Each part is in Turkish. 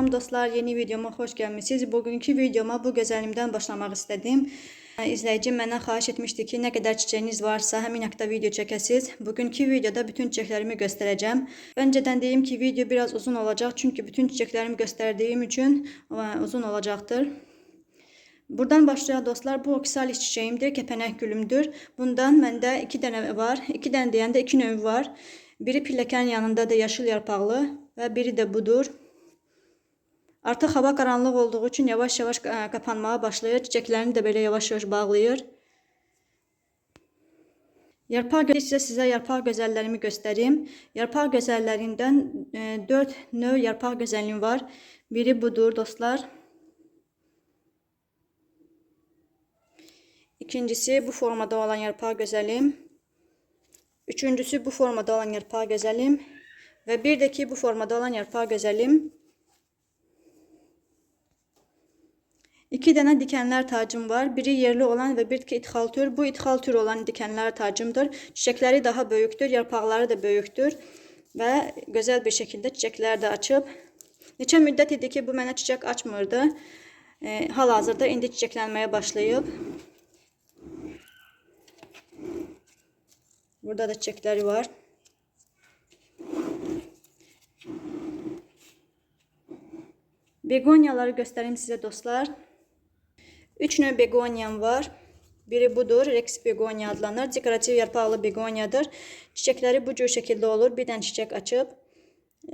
Salam dostlar, yeni videoma xoş gəlmisiniz. Bugünkü videoma bu gözəlimdən başlamaq istədim. İzləyicim məndən xahiş etmişdi ki, nə qədər çiçəyiniz varsa, həmin haqqda video çəkəsiz. Bugünkü videoda bütün çiçəklərimi göstərəcəm. Öncədən deyim ki, video biraz uzun olacaq, çünki bütün çiçəklərimi göstərdiyim üçün uzun olacaqdır. Buradan başlayaq dostlar. Bu oksialis çiçeğimdir. Kepenek gülümdür. Bundan məndə 2 dənə var. 2 dənə deyəndə 2 növ var. Biri pilləkən yanında da yaşıl yarpaqlı və biri də budur. Artıq hava qaranlıq olduğu üçün yavaş-yavaş e, qapanmağa başlayır. Çiçəklərini də belə yavaş-yavaş bağlayır. Yarpaq gö- sizə yarpaq gözəllərimi göstərim. Yarpaq gözəllərindən 4 növ yarpaq gözəlliğim var. Biri budur dostlar. İkincisi bu formada olan yarpağı gözelim. Üçüncüsü bu formada olan yarpağı gözelim. Ve bir de ki bu formada olan yarpağı gözelim. İki tane dikenler tacım var. Biri yerli olan ve bir ithal tür. Bu ithal tür olan dikenler tacımdır. Çiçekleri daha büyüktür. Yarpaqları da büyüktür. Ve güzel bir şekilde çiçekler de açıp. Neçə müddət idi ki bu mənə çiçek açmırdı. E, hal-hazırda indi çiçeklənməyə başlayıb. Burada da çiçekleri var. Begonyaları göstereyim size dostlar. Üç növ begonyam var. Biri budur. Rex begonya adlanır. Dekoratif yarpaqlı begonyadır. Çiçekleri bu cür şekilde olur. Bir dənə çiçek açıb.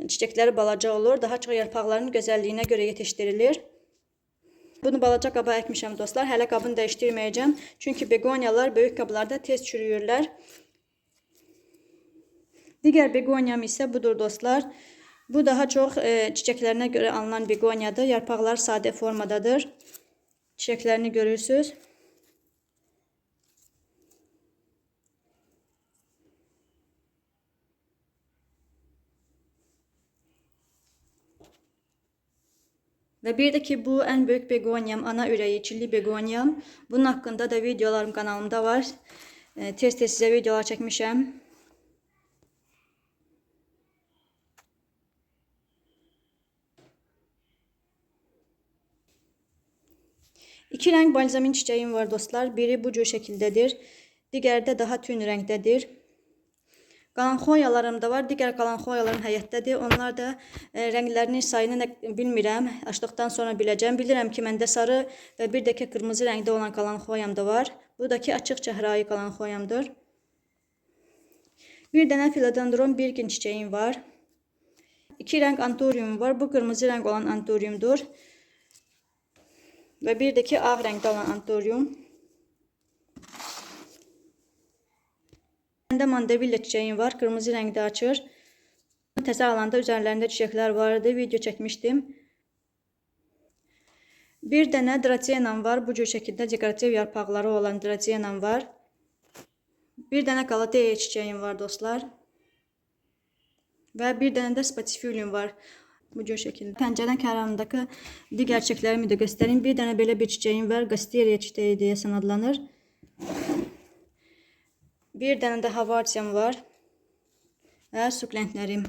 Çiçekleri balaca olur. Daha çox yarpaqların gözəlliyinə görə yetişdirilir. Bunu balaca qaba əkmişəm dostlar. Hələ qabını dəyişdirməyəcəm. Çünki begonyalar böyük qablarda tez çürüyürlər. Digər begonyam isə budur dostlar. Bu daha çox e, çiçəklərinə görə alınan begonyadır. Yarpaqlar sadə formadadır. Çiçəklərini görürsüz. Və bir də ki, bu ən böyük begonyam, ana ürəyi, çilli begonyam. Bunun haqqında da videolarım kanalımda var. E, Tez-tez sizə videolar çəkmişəm. İki renk balzamin çiçeğim var dostlar. Biri bu cür şekildedir. Diğeri de daha tün renktedir. Qalanxoyalarım da var. Digər qalanxoyalarım həyətdədir. Onlar da e, rənglərinin sayını bilmirəm. Açdıqdan sonra biləcəm. Bilirəm ki, məndə sarı və bir də ki, qırmızı rəngdə olan qalanxoyam da var. Bu da ki, açıq çəhrayı qalanxoyamdır. Bir dənə filodendron bir gün çiçeğim var. İki renk antorium var. Bu kırmızı renk olan antoriumdur. Ve bir de ki ağ renkte olan antorium. Bende mandevilla çiçeğim var. Kırmızı renkte açır. Təzə alanda üzerlerinde çiçekler vardı. Video çekmiştim. Bir dənə dracenam var. Bu cür şəkildə dekorativ yarpaqları olan dracenam var. Bir dənə galateya çiçeğim var dostlar. Və bir dənə də spatifilium var. Bu cür şəkildə. Pəncərənin kənarındakı digər çiçəklərimi də göstərim. Bir dənə belə bir çiçəyim var. Gasteria çiçəyi deyəsən adlanır. Bir dənə də havartium var. Və sukulentlərim.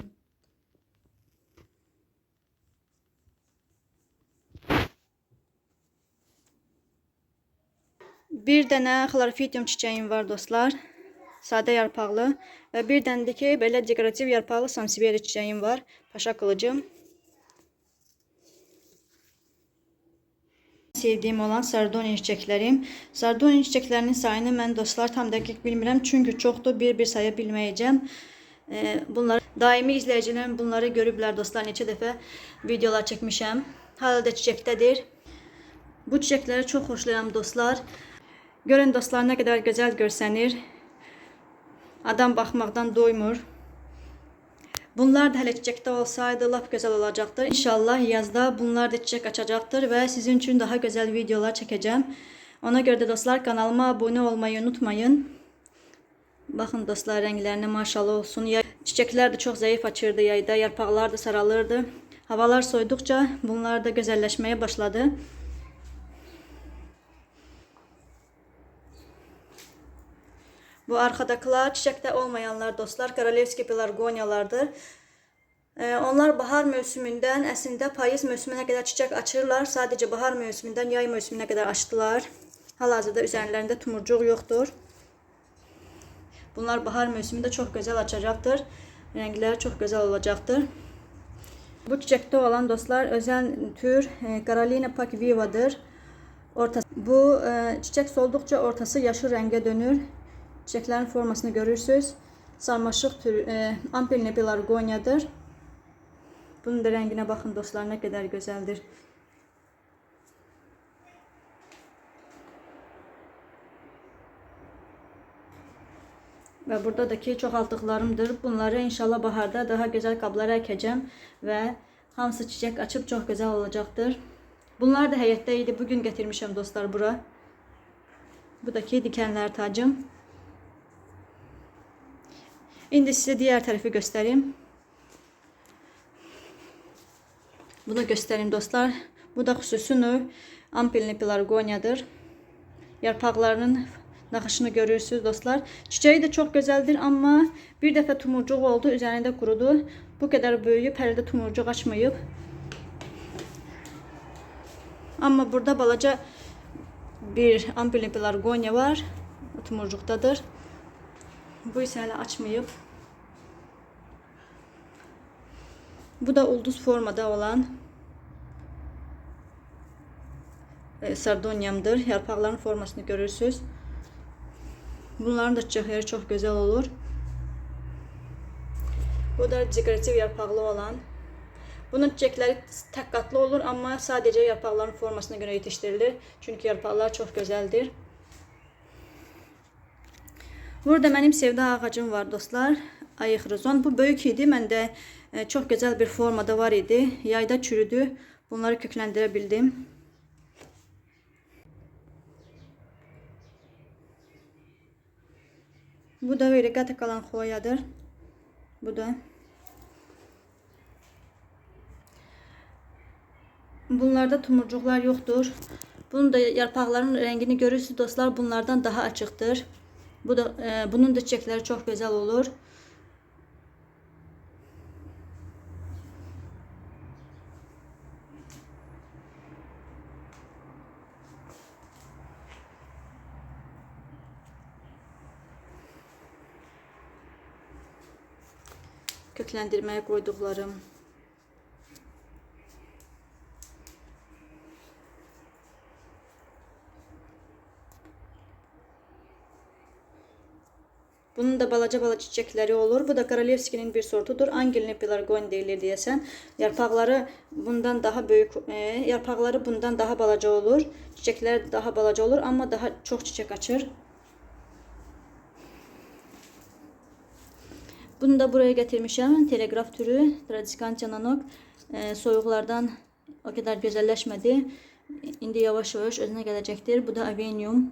Bir dənə xlorofitium çiçəyim var dostlar. Sadə yarpaqlı və bir dənə də ki belə dekorativ yarpaqlı sansevieria çiçəyim var. Paşa qılıcım. Sevdiyim olan sardonia çiçəklərim. Sardonia çiçəklərinin sayını mən dostlar tam dəqiq bilmirəm çünki çoxdur, bir-bir saya bilməyəcəm. Ee, Bunları daimi izləyicilərim bunları görüblər dostlar. Neçə dəfə videolar çəkmişəm. Hala da çiçəkdədir. Bu çiçəkləri çox xoşlayıram dostlar. Görün dostlar nə qədər gözəl görsənir. Adam baxmaqdan doymur. Bunlar da hələ çiçəkdə olsaydı lap gözəl olacaqdır. İnşallah yazda bunlar da çiçək açacaqdır və sizin üçün daha gözəl videolar çəkəcəm. Ona görə də dostlar kanalıma abunə olmayı unutmayın. Baxın dostlar rənglərinə maşallah olsun. Ya çiçəklər də çox zəif açırdı yayda, yarpaqlar da saralırdı. Havalar soyduqca bunlar da gözəlləşməyə başladı. Bu arkadakiler çiçekte olmayanlar dostlar Korolevski pelargonyalardır. Ee, Onlar bahar mövsümündən əslində payız mövsümünə qədər çiçək açırlar. Sadəcə bahar mövsümündən yay mövsümünə qədər açdılar. Hal-hazırda üzərlərində tumurcuq yoxdur. Bunlar bahar mövsümündə çox gözəl açacaqdır. Rəngləri çox gözəl olacaqdır. Bu çiçəkdə olan dostlar özel tür e, Carolina Pakviva'dır. Ortası, bu e, çiçek soldukça ortası yaşıl renge dönür. Çiçeklerin formasını görürsünüz. Sarmaşık tür e, Ampelina pelargoniyadır. Bunun da rengine bakın dostlar ne kadar güzeldir. Ve buradaki çoxaltdıqlarımdır. Bunları inşallah baharda daha güzel qablara əkəcəm və hamısı çiçək açıb çox gözəl olacaqdır. Bunlar da həyətdə idi. Bugün gətirmişəm dostlar bura. Bu da ki dikenler tacım. İndi sizə diğer tərəfi göstəreyim. Bunu göstereyim dostlar. Bu da xüsusi növ ampelini pelargoniyadır. Yarpaqlarının naxışını görürsünüz dostlar. Çiçeği de çok güzeldir ama bir dəfə tumurcuq oldu, üzerinde kurudu. Bu kadar hələ də tumurcuq açmayıb. Ama burada balaca bir ampelini pelargonia var. Tumurcuqdadır. Bu isə hələ açmayıb. Bu da ulduz formada olan e, sardonyamdır. Yarpaqların formasını görürsünüz. Bunların da çiçəkləri çox gözəl olur. Bu da dekorativ yarpaqlı olan. Bunun çiçəkləri tək qatlı olur, amma sadəcə yarpaqların formasına görə yetişdirilir. Çünki yarpaqlar çox gözəldir. Burada mənim sevda ağacım var dostlar. Ayıq rizon. Bu böyük idi. Məndə e, çox gözəl bir formada var idi. Yayda çürüdü. Bunları kökləndirə bildim. Bu da qatı qalan xoyadır. Bu da. Bunlarda tumurcuqlar yoxdur. Bunun da yarpaqların rəngini görürsünüz dostlar. Bunlardan daha açıqdır. Bu da e, bunun da çiçəkləri çox gözəl olur. kökləndirməyə qoyduqlarım. Da balaca balaca çiçekleri olur. Bu da Korolevski'nin bir sortudur. Angelina pelargoni deyilir deyəsən. Yarpaqları bundan daha büyük, e, yarpaqları bundan daha balaca olur. Çiçekler daha balaca olur, amma daha çox çiçek açır. Bunu da buraya getirmişim. Telegraf türü. Tradiskantia nanok. E, soyuqlardan o kadar güzelleşmedi. İndi yavaş yavaş özüne gelecektir. Bu da Avenium.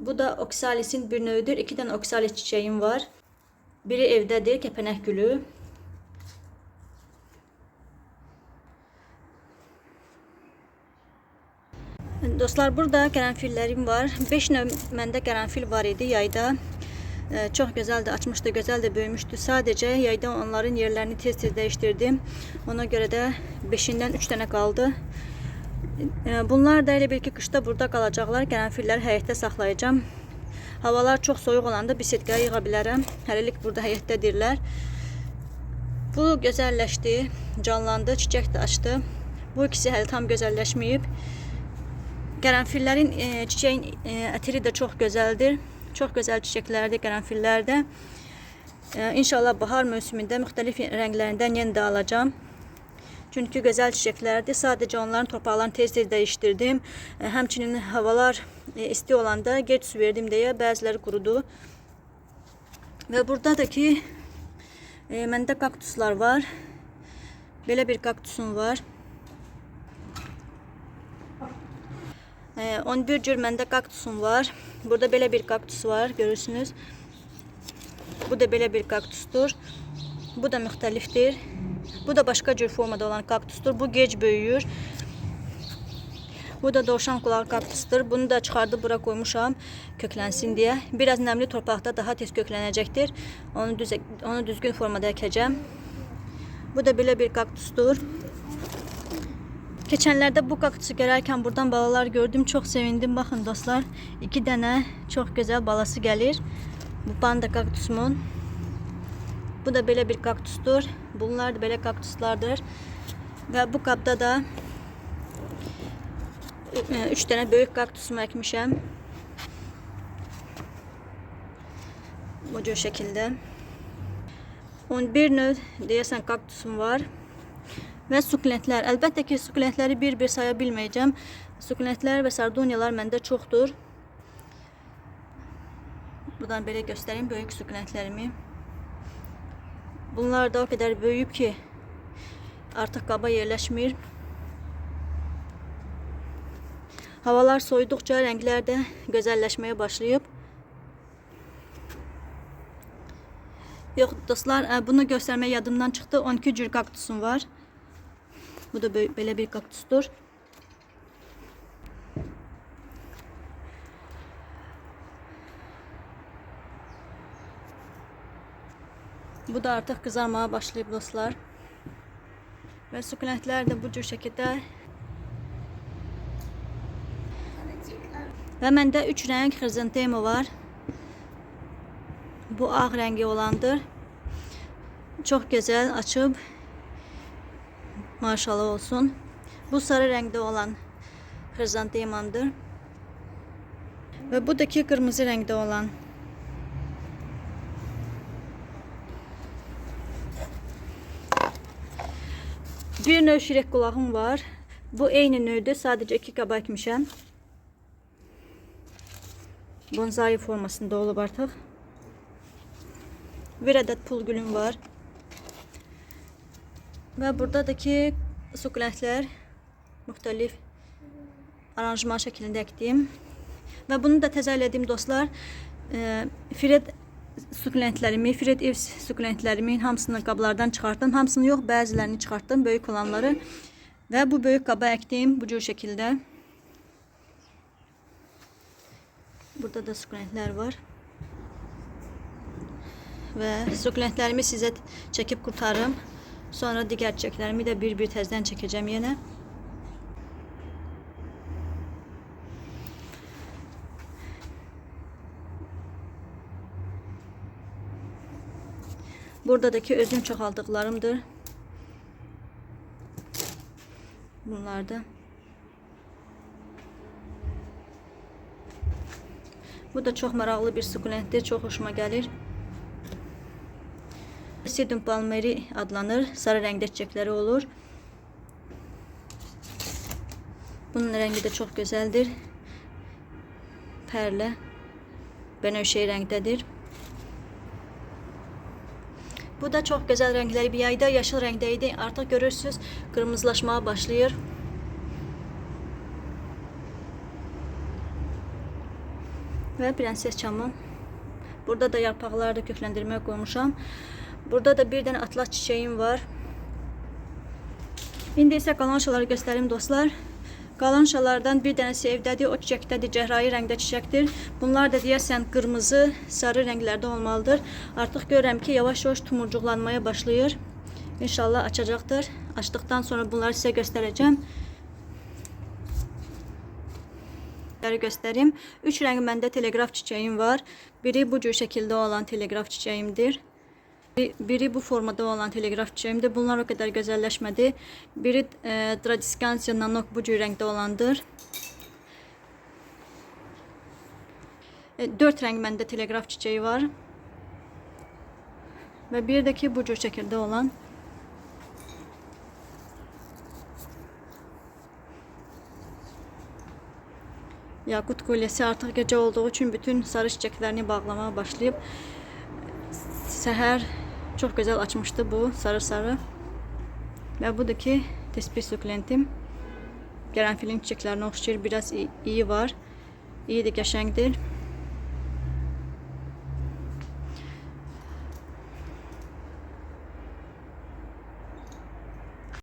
Bu da oksalisin bir növüdür. İki tane oksalis çiçeğim var. Biri evdedir. Kepenek gülü. Dostlar burada qərənfillərim var. 5 növ məndə qərənfil var idi yayda. Ee, Çox gözəldir, açmışdı, gözəl də böyümüşdü. Sadəcə yayda onların yerlərini tez-tez dəyişdirdim. Ona görə də 5-dən 3 dənə qaldı. Ee, Bunlar da elə bil ki, qışda burada qalacaqlar. Qərənfilləri həyətdə saxlayacağam. Havalar çox soyuq olanda bisetkaya yığa bilərəm. Hələlik burada həyətdədirlər. Bu gözəlləşdi, canlandı, çiçək də açdı. Bu ikisi hələ tam gözəlləşməyib. Qərənfillərin e, çiçəyin e, ətiri də çox gözəldir. Çox gözəl çiçəklərdir qərənfillərdə. E, bahar mövsümündə müxtəlif rənglərindən yenə də alacağam. Çünki gözəl çiçəklərdir. Sadəcə onların torpaqlarını tez-tez dəyişdirdim. E, həmçinin havalar e, isti olanda gec su verdim deyə bəziləri qurudu. Və burada da ki e, məndə kaktuslar var. Belə bir kaktusum var. Ee, 11 cür məndə kaktusum var. Burada belə bir kaktus var, görürsünüz. Bu da belə bir kaktustur. Bu da müxtəlifdir. Bu da başqa cür formada olan kaktustur. Bu gec böyüyür. Bu da dovşan kulağı kaktustur. Bunu da çıxardıb bura qoymuşam köklənsin deyə. Biraz nəmli torpaqda daha tez köklənəcəkdir. Onu düz onu düzgün formada əkəcəm. Bu da belə bir kaktustur. Keçenlerde bu kaktusu görərkən buradan balalar gördüm. Çok sevindim. Bakın dostlar. iki dənə çok güzel balası gelir. Bu panda kaktusumun. Bu da belə bir kaktustur. Bunlar da belə kaktuslardır. Və bu qabda da 3 dənə böyük kaktusumu əkmişəm. Bu cür şəkildə. 11 növ deyəsən kaktusum var. Və sukulentlər. Əlbəttə ki, sukulentləri bir-bir saya bilməyəcəm. Sukulentlər və sardunyalar məndə çoxdur. Buradan belə göstəreyim böyük sukulentlərimi. Bunlar da o kadar büyüyüb ki artık qaba yerləşmir. Havalar soyudukça renkler de gözəlləşməyə başlayıb. Yox dostlar, ə, bunu göstərmək yadımdan çıxdı. 12 cür kaktusum var. Bu da bö- belə bir kaktustur. Bu da artıq qızarmağa başlayıb dostlar. Və sukulentlər də bu cür şəkildə. Və məndə 3 rəng xrizantema var. Bu ağ rəngi olandır. Çox gözəl açıb. Maşallah olsun. Bu sarı rəngdə olan xrizantemamdır. Və bu da ki qırmızı rəngdə olan Bir növ şirek qulağım var. Bu eyni növdür. Sadəcə iki qaba əkmişəm. Bonsai formasında olub artıq. Bir ədəd pul gülüm var. Və burada da ki sukulentlər müxtəlif aranjman şəklində əkdim. Və bunu da təzə dostlar, e, Fred sukulentlərimi, Fred ev sukulentlərimin hamısını qablardan çıxartdım. Hamısını yox, bəzilərini çıxartdım, böyük olanları. Və bu böyük qaba əkdim bu cür şəkildə. Burada da sukulentlər var. Və sukulentlərimi sizə çəkib qurtarım. Sonra digər çiçəklərimi də bir-bir təzədən çəkəcəm yenə. Buradaki özüm çoxaldıqlarımdır. Bunlar da. Bu da çox maraqlı bir sukulentdir. Çox xoşuma gəlir. Sidum palmeri adlanır. Sarı rəngdə çiçəkləri olur. Bunun rəngi də çox gözəldir. Pərlə. Bənövşəyi rəngdədir. Bu da çok güzel renkleri bir yayda yaşıl renkdeydi. Artık görürsünüz kırmızılaşmaya başlıyor. Ve prenses çamı. Burada da yarpaqları da kökləndirməyə qoymuşam. Burada da bir dənə atlas çiçeğim var. İndi isə qalan şaları göstərim dostlar. Qalan şalardan bir dənəsi evdədir, o çiçəkdədir, cəhrahi rəngdə çiçəkdir. Bunlar da deyəsən qırmızı, sarı rənglərdə olmalıdır. Artıq görürəm ki, yavaş-yavaş tumurcuqlanmaya başlayır. İnşallah açacaqdır. Açdıqdan sonra bunları sizə göstərəcəm. Göstəreyim. 3 rəng məndə teleqraf çiçəyim var. Biri bu cür şəkildə olan teleqraf çiçəyimdir. Biri bu formada olan telegraf çiçeğimdir. Bunlar o kadar güzelleşmedi. Biri e, Tradiscansia nanok bu cür renkte olandır. E, dört renk bende telegraf çiçeği var. Ve bir de ki bu cür şekilde olan. Yakut kolyesi artık gece olduğu için bütün sarı çiçeklerini bağlamaya başlayıp seher çok güzel açmıştı bu sarı sarı. Ve buradaki tespih sukulentim. Gerenfilin çiçeklerine oxşayır. Biraz iyi, var. İyi de qəşəngdir.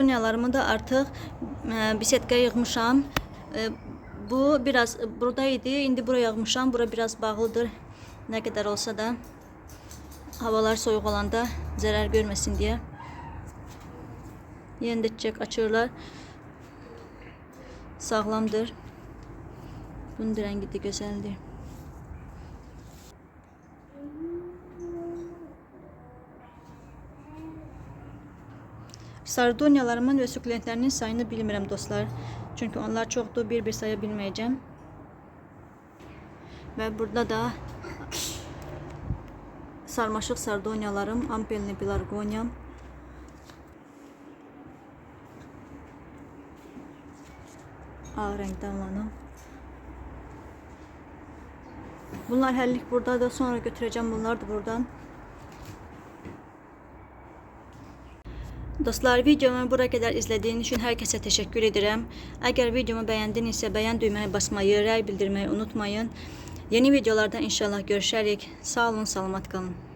Dünyalarımı da artıq e, bisetkaya yığmışam. E, Bu biraz buradaydı. İndi buraya yağmışam. Bura biraz bağlıdır. Ne kadar olsa da havalar soğuk olanda zarar görmesin diye. Yeni de açırlar. Sağlamdır. Bunun rengi de güzeldir. Sardonyalarımın ve sukulentlerinin sayını bilmirəm dostlar. Çünkü onlar çoxdur, bir-bir saya bilməyəcəm. Və burada da sarmaşıq sardonyalarım, ampelni pelargoniam. Ağ rəngdən olanı. Bunlar həllik buradadır. Sonra götürəcəm bunlar da buradan. Dostlar videomu buraya kadar izlediğiniz için herkese teşekkür ederim. Eğer videomu beğendinizse beğen düğmeye basmayı, rəy bildirmeyi unutmayın. Yeni videolarda inşallah görüşərik. Sağ olun, salamat qalın.